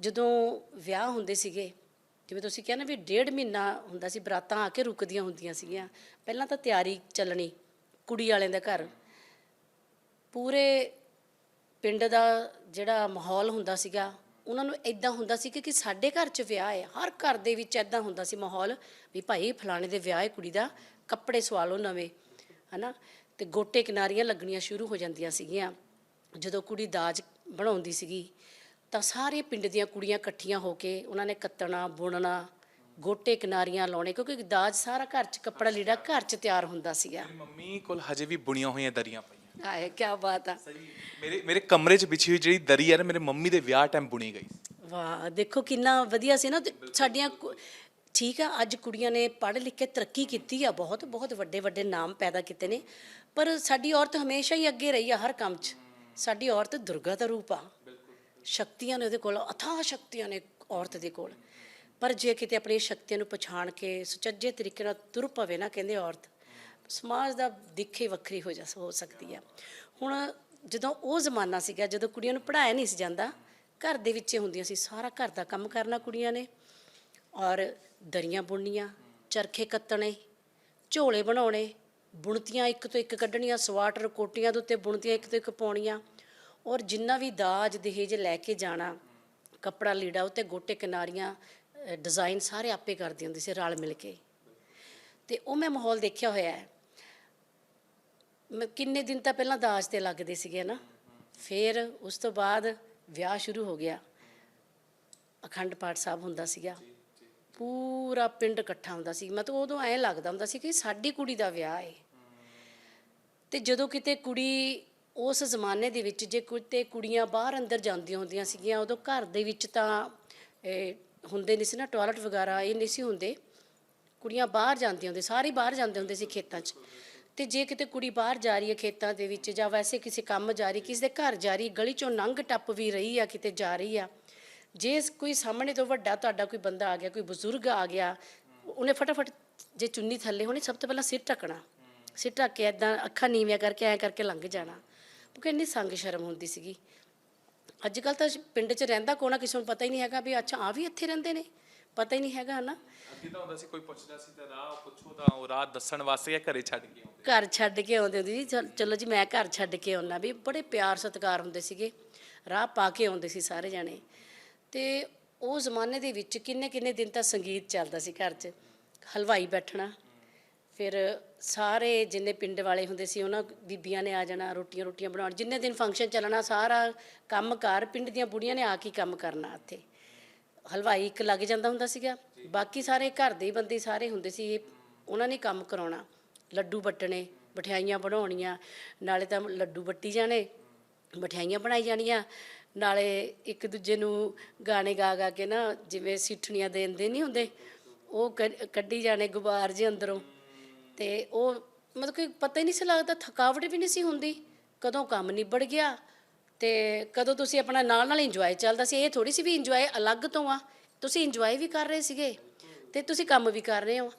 ਜਦੋਂ ਵਿਆਹ ਹੁੰਦੇ ਸੀਗੇ, ਜਿਵੇਂ ਤੁਸੀਂ ਕਿਹਾ ਨਾ ਵੀ ਡੇਢ ਮਹੀਨਾ ਹੁੰਦਾ ਸੀ, ਬਰਾਤਾਂ ਆ ਕੇ ਰੁਕਦੀਆਂ ਹੁੰਦੀਆਂ ਸੀਗੀਆਂ, ਪਹਿਲਾਂ ਤਾਂ ਤਿਆਰੀ ਚੱਲਣੀ ਕੁੜੀ ਵਾਲਿਆਂ ਦੇ ਘਰ। ਪੂਰੇ ਪਿੰਡ ਦਾ ਜਿਹੜਾ ਮਾਹੌਲ ਹੁੰਦਾ ਸੀਗਾ, ਉਹਨਾਂ ਨੂੰ ਇਦਾਂ ਹੁੰਦਾ ਸੀ ਕਿ ਕਿ ਸਾਡੇ ਘਰ 'ਚ ਵਿਆਹ ਹੈ, ਹਰ ਘਰ ਦੇ ਵਿੱਚ ਇਦਾਂ ਹੁੰਦਾ ਸੀ ਮਾਹੌਲ ਵੀ ਭਾਈ ਫਲਾਣੇ ਦੇ ਵਿਆਹ ਹੈ, ਕੁੜੀ ਦਾ ਕੱਪੜੇ ਸਵਾ ਲਓ ਨਵੇਂ, ਹਨਾ? ਤੇ ਗੋਟੇ ਕਿਨਾਰੀਆਂ ਲੱਗਣੀਆਂ ਸ਼ੁਰੂ ਹੋ ਜਾਂਦੀਆਂ ਸੀਗੀਆਂ, ਜਦੋਂ ਕੁੜੀ ਦਾਜ ਬਣਾਉਂਦੀ ਸੀਗੀ। ਤਾਂ ਸਾਰੇ ਪਿੰਡ ਦੀਆਂ ਕੁੜੀਆਂ ਇਕੱਠੀਆਂ ਹੋ ਕੇ ਉਹਨਾਂ ਨੇ ਕੱਤਣਾ ਬੁਣਨਾ ਗੋਟੇ ਕਿਨਾਰੀਆਂ ਲਾਉਣੇ ਕਿਉਂਕਿ ਦਾਜ ਸਾਰਾ ਘਰ 'ਚ ਕੱਪੜਾ ਲੀੜਾ ਘਰ 'ਚ ਤਿਆਰ ਹੁੰਦਾ ਸੀਗਾ। ਮੰਮੀ ਕੋਲ ਹਜੇ ਵੀ ਬੁਣੀਆਂ ਹੋਈਆਂ ਦਰੀਆਂ ਪਈਆਂ। ਆਏ ਕੀ ਬਾਤ ਆ। ਮੇਰੇ ਮੇਰੇ ਕਮਰੇ 'ਚ ਵਿਛੀ ਹੋਈ ਜਿਹੜੀ ਦਰੀ ਹੈ ਨਾ ਮੇਰੇ ਮੰਮੀ ਦੇ ਵਿਆਹ ਟਾਈਮ ਬੁਣੀ ਗਈ ਵਾਹ ਦੇਖੋ ਕਿੰਨਾ ਵਧੀਆ ਸੀ ਨਾ ਸਾਡੀਆਂ ਠੀਕ ਆ ਅੱਜ ਕੁੜੀਆਂ ਨੇ ਪੜ੍ਹ ਲਿਖ ਕੇ ਤਰੱਕੀ ਕੀਤੀ ਆ ਬਹੁਤ ਬਹੁਤ ਵੱਡੇ ਵੱਡੇ ਨਾਮ ਪੈਦਾ ਕੀਤੇ ਨੇ ਪਰ ਸਾਡੀ ਔਰਤ ਹਮੇਸ਼ਾ ਹੀ ਅੱਗੇ ਰਹੀ ਆ ਹਰ ਕੰਮ 'ਚ। ਸਾਡੀ ਔਰਤ ਦੁਰਗਾ ਦਾ ਰੂਪ ਆ। ਸ਼ਕਤੀਆਂ ਨੇ ਉਹਦੇ ਕੋਲ, ਅਥਾਹ ਸ਼ਕਤੀਆਂ ਨੇ ਔਰਤ ਦੇ ਕੋਲ। ਪਰ ਜੇ ਕਿਤੇ ਆਪਣੀ ਸ਼ਕਤੀਆਂ ਨੂੰ ਪਛਾਣ ਕੇ ਸੁਚੱਜੇ ਤਰੀਕੇ ਨਾਲ ਤੁਰ ਪਵੇ ਨਾ ਕਹਿੰਦੇ ਔਰਤ, ਸਮਾਜ ਦਾ ਦਿੱਖ ਹੀ ਵੱਖਰੀ ਹੋ ਜਾ, ਹੋ ਸਕਦੀ ਆ ਹੁਣ ਜਦੋਂ ਉਹ ਜ਼ਮਾਨਾ ਸੀਗਾ, ਜਦੋਂ ਕੁੜੀਆਂ ਨੂੰ ਪੜਾਇਆ ਨਹੀਂ ਸੀ ਜਾਂਦਾ, ਘਰ ਦੇ ਵਿੱਚ ਹੁੰਦੀਆਂ ਸੀ, ਸਾਰਾ ਘਰ ਦਾ ਕੰਮ ਕਰਨਾ ਕੁੜੀਆਂ ਨੇ ਔਰ ਦਰੀਆਂ ਬੁਣਨੀਆਂ, ਚਰਖੇ ਕੱਤਣੇ, ਝੋਲੇ ਬਣਾਉਣੇ, ਬੁਣਤੀਆਂ ਇੱਕ ਤੋਂ ਇੱਕ ਕੱਢਣੀਆਂ, ਸਵਾਟਰ ਕੋਟੀਆਂ ਦੇ ਉੱਤੇ ਬੁਣਤੀਆਂ ਇੱਕ ਤੋਂ ਇੱਕ ਪਾਉਣੀਆਂ। ਔਰ ਜਿੰਨਾ ਵੀ ਦਾਜ ਦਹੇਜ ਲੈ ਕੇ ਜਾਣਾ ਕੱਪੜਾ ਲੀੜਾ ਉੱਤੇ ਗੋਟੇ ਕਿਨਾਰੀਆਂ ਡਿਜ਼ਾਈਨ ਸਾਰੇ ਆਪੇ ਕਰਦੀ ਹੁੰਦੀ ਸੀ ਰਲ ਮਿਲ ਕੇ। ਤੇ ਉਹ ਮੈਂ ਮਾਹੌਲ ਦੇਖਿਆ ਹੋਇਆ ਹੈ। ਮੈਂ ਕਿੰਨੇ ਦਿਨ ਤਾਂ ਪਹਿਲਾਂ ਦਾਜ ਤੇ ਲੱਗਦੇ ਸੀਗੇ ਨਾ। ਫਿਰ ਉਸ ਤੋਂ ਬਾਅਦ ਵਿਆਹ ਸ਼ੁਰੂ ਹੋ ਗਿਆ। ਅਖੰਡ ਪਾਠ ਸਾਹਿਬ ਹੁੰਦਾ ਸੀਗਾ। ਪੂਰਾ ਪਿੰਡ ਇਕੱਠਾ ਹੁੰਦਾ ਸੀ। ਮਤਲਬ ਉਦੋਂ ਐਂ ਲੱਗਦਾ ਹੁੰਦਾ ਸੀ ਕਿ ਸਾਡੀ ਕੁੜੀ ਦਾ ਵਿਆਹ ਹੈ। ਤੇ ਜਦੋਂ ਕਿਤੇ ਕੁੜੀ ਉਸ ਜ਼ਮਾਨੇ ਦੇ ਵਿੱਚ ਜੇ ਕਿਤੇ ਕੁੜੀਆਂ ਬਾਹਰ ਅੰਦਰ ਜਾਂਦੀਆਂ ਹੁੰਦੀਆਂ ਸੀਗੀਆਂ, ਉਦੋਂ ਘਰ ਦੇ ਵਿੱਚ ਤਾਂ ਹੁੰਦੇ ਨਹੀਂ ਸੀ ਨਾ ਟਾਇਲਟ ਵਗੈਰਾ ਇਹ ਨਹੀਂ ਸੀ ਹੁੰਦੇ। ਕੁੜੀਆਂ ਬਾਹਰ ਜਾਂਦੀਆਂ ਹੁੰਦੇ ਸਾਰੇ ਬਾਹਰ ਜਾਂਦੇ ਹੁੰਦੇ ਸੀ ਖੇਤਾਂ 'ਚ। ਤੇ ਜੇ ਕਿਤੇ ਕੁੜੀ ਬਾਹਰ ਜਾ ਰਹੀ ਹੈ ਖੇਤਾਂ ਦੇ ਵਿੱਚ ਜਾਂ ਵੈਸੇ ਕਿਸੇ ਕੰਮ ਜਾ ਰਹੀ, ਕਿਸੇ ਦੇ ਘਰ ਜਾ ਰਹੀ, ਗਲੀ 'ਚੋਂ ਲੰਘ ਟੱਪ ਵੀ ਰਹੀ ਆ, ਕਿਤੇ ਜਾ ਰਹੀ ਆ, ਜੇ ਕੋਈ ਸਾਹਮਣੇ ਤੋਂ ਵੱਡਾ ਤੁਹਾਡਾ ਕੋਈ ਬੰਦਾ ਆ ਗਿਆ, ਕੋਈ ਬਜ਼ੁਰਗ ਆ ਗਿਆ, ਉਹਨੇ ਫਟਾਫਟ ਜੇ ਚੁੰਨੀ ਥੱਲੇ ਹੋਣੀ, ਸਭ ਤੋਂ ਪਹਿਲਾਂ ਸਿਰ ਢੱਕਣਾ। ਸਿਰ ਢੱਕ ਕੇ ਐਦਾਂ ਅੱਖਾਂ ਨੀਵੀਆਂ ਕਰਕੇ, ਐਂ ਕਰਕੇ ਲੰਘ ਜਾਣਾ। ਕਿਉਂਕਿ ਇੰਨੀ ਸੰਗ ਸ਼ਰਮ ਹੁੰਦੀ ਸੀਗੀ। ਅੱਜ ਕੱਲ ਤਾਂ ਪਿੰਡ 'ਚ ਰਹਿੰਦਾ ਕੋਣਾ ਕਿਸੇ ਨੂੰ ਪਤਾ ਹੀ ਨਹੀਂ ਹੈਗਾ ਵੀ ਅੱਛਾ ਆ ਵੀ ਇੱਥੇ ਰਹਿੰਦੇ ਨੇ। ਪਤਾ ਹੀ ਨਹੀਂ ਹੈਗਾ ਨਾ ਅੱਗੇ ਤਾਂ ਹੁੰਦਾ ਸੀ ਕੋਈ ਪੁੱਛਦਾ ਸੀ ਤਾਂ ਰਾਹ ਪੁੱਛੋ ਤਾਂ ਉਹ ਰਾਹ ਦੱਸਣ ਵਾਸਤੇ ਜਾਂ ਘਰੇ ਛੱਡ ਕੇ ਆਉਂਦੇ। ਘਰ ਛੱਡ ਕੇ ਆਉਂਦੇ ਹੁੰਦੇ ਸੀ। ਚਲ- ਚਲੋ ਜੀ ਮੈਂ ਘਰ ਛੱਡ ਕੇ ਆਉਣਾ ਵੀ ਬੜੇ ਪਿਆਰ ਸਤਿਕਾਰ ਹੁੰਦੇ ਸੀਗੇ। ਰਾਹ ਪਾ ਕੇ ਆਉਂਦੇ ਸੀ ਸਾਰੇ ਜਾਣੇ। ਤੇ ਉਹ ਜ਼ਮਾਨੇ ਦੇ ਵਿੱਚ ਕਿੰਨੇ ਕਿੰਨੇ ਦਿਨ ਤਾਂ ਸੰਗੀਤ ਚੱਲਦਾ ਸੀ ਘਰ 'ਚ। ਹਲਵਾਈ ਬੈਠਣਾ ਫਿਰ ਸਾਰੇ ਜਿੰਨੇ ਪਿੰਡ ਵਾਲੇ ਹੁੰਦੇ ਸੀ, ਉਹਨਾਂ ਬੀਬੀਆਂ ਨੇ ਆ ਜਾਣਾ, ਰੋਟੀਆਂ ਰੋਟੀਆਂ ਬਣਾਉਣ। ਜਿੰਨੇ ਦਿਨ ਫੰਕਸ਼ਨ ਚੱਲਣਾ, ਸਾਰਾ ਕੰਮ ਕਾਰ ਪਿੰਡ ਦੀਆਂ ਬੁੜੀਆਂ ਨੇ ਆ ਕੇ ਕੰਮ ਕਰਨਾ ਇੱਥੇ। ਹਲਵਾਈ ਇੱਕ ਲੱਗ ਜਾਂਦਾ ਹੁੰਦਾ ਸੀਗਾ। ਬਾਕੀ ਸਾਰੇ ਘਰ ਦੇ ਬੰਦੇ ਸਾਰੇ ਹੁੰਦੇ ਸੀ, ਉਹਨਾਂ ਨੇ ਕੰਮ ਕਰਾਉਣਾ। ਲੱਡੂ ਵੱਟਣੇ, ਮਠਿਆਈਆਂ ਬਣਾਉਣੀਆਂ, ਨਾਲੇ ਤਾਂ ਲੱਡੂ ਵੱਟੀ ਜਾਣੇ, ਮਠਿਆਈਆਂ ਬਣਾਈ ਜਾਣੀਆਂ। ਨਾਲੇ ਇੱਕ ਦੂਜੇ ਨੂੰ ਗਾਣੇ ਗਾ ਗਾ ਕੇ ਨਾ, ਜਿਵੇਂ ਸਿੱਠਣੀਆਂ ਦੇਂਦੇ ਨਹੀਂ ਹੁੰਦੇ, ਉਹ ਕੱਢ- ਕੱਢੀ ਜਾਣੇ ਗੁਬਾਰ ਜੇ ਅੰਦਰੋਂ। ਤੇ ਉਹ ਮਤਲਬ ਕਿ ਪਤਾ ਹੀ ਨਹੀਂ ਸੀ ਲੱਗਦਾ, ਥਕਾਵਟ ਵੀ ਨਹੀਂ ਸੀ ਹੁੰਦੀ। ਕਦੋਂ ਕੰਮ ਨਿਬੜ ਗਿਆ ਤੇ ਕਦੋਂ ਤੁਸੀਂ ਆਪਣਾ ਨਾਲ ਨਾਲ ਇੰਜੋਏ ਚੱਲਦਾ ਸੀ। ਇਹ ਥੋੜੀ ਸੀ ਵੀ ਇੰਜੋਏ ਅਲੱਗ ਤੋਂ ਆ। ਤੁਸੀਂ ਇੰਜੋਏ ਵੀ ਕਰ ਰਹੇ ਸੀਗੇ ਤੇ ਤੁਸੀਂ ਕੰਮ ਵੀ ਕਰ ਰਹੇ ਹੋ।